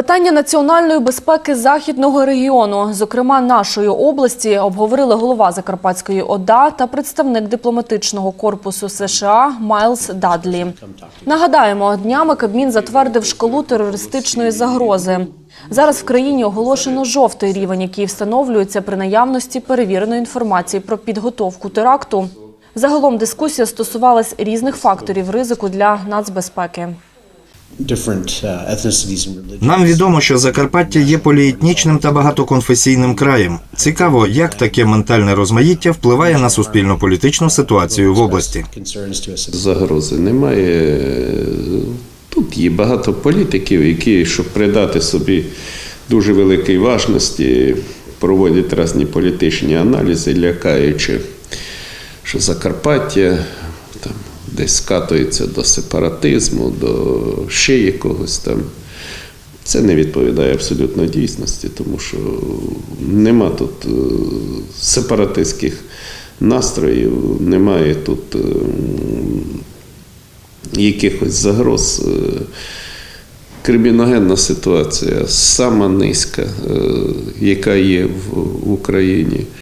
Питання національної безпеки західного регіону, зокрема нашої області, обговорили голова Закарпатської ОДА та представник дипломатичного корпусу США Майлз Дадлі. Нагадаємо, днями Кабмін затвердив шкалу терористичної загрози. Зараз в країні оголошено жовтий рівень, який встановлюється при наявності перевіреної інформації про підготовку теракту. Загалом дискусія стосувалась різних факторів ризику для нацбезпеки. Нам відомо, що Закарпаття є поліетнічним та багатоконфесійним краєм. Цікаво, як таке ментальне розмаїття впливає на суспільно-політичну ситуацію в області. Загрози немає. Тут є багато політиків, які, щоб придати собі дуже великої важності, проводять різні політичні аналізи, лякаючи, що Закарпаття десь скатується до сепаратизму, до ще якогось там. Це не відповідає абсолютно дійсності, тому що нема тут е, сепаратистських настроїв, немає тут е, якихось загроз. Е, Криміногенна ситуація сама низька, яка є в Україні.